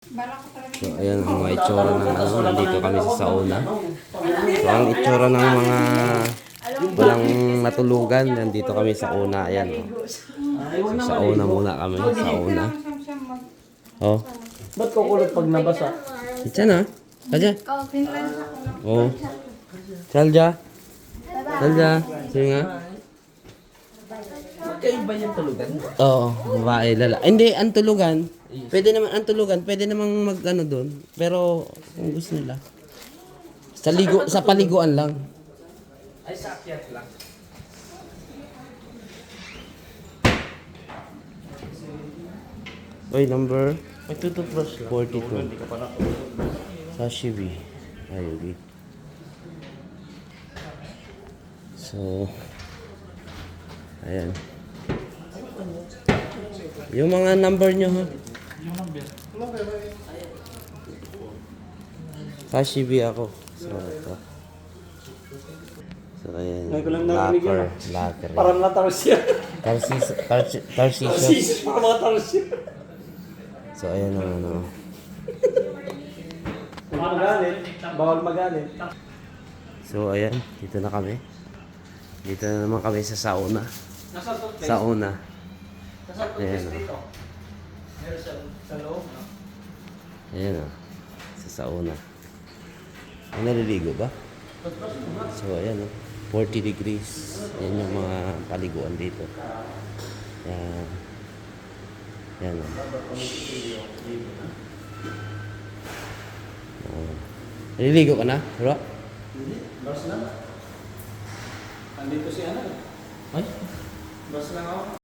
So, ayan ang mga itsura ng ano, nandito kami sa sauna. So, ang itsura ng mga walang matulugan, nandito kami sa una. Ayan, oh. So, sa una muna kami, sa una. Oh, Ba't kukulot pag nabasa? itsa na. Sadya. Oh. Salja. Salja. Sige nga. Kaiba yung tulugan. Oo, babae, lala. Hindi, ang tulugan. Pwede naman, ang tulugan, pwede namang mag ano doon. Pero, kung gusto nila. Sa ligo, sa paliguan lang. Ay, sa akyat lang. Oy, number May tututbrush lang. 42. Sashimi. Ayun. So, ayan. Yung mga number nyo ha. Yung number. Sashimi ako. So, ito. So, ayan. Ngayon ko lang narinig Locker. yun, Locker. Parang nataros siya. Tarsis, tarsi, tarsisyo. Sis, parang mga taros. So, ayan ang ano. Huwag magalit. Bawal magalit. So, ayan. Dito na kami. Dito na naman kami sa sauna. Sauna. Nasa to? Ayan. Meron sa, sa loob. no? Ayan o. Sa sauna. Ay, naliligo ba? So, ayan o. 40 degrees. Yan yung mga paliguan dito. Yan. Yan o. Oh. Naliligo ka na, bro? Bas na. Andito si ano. Ay, Bas lang ako.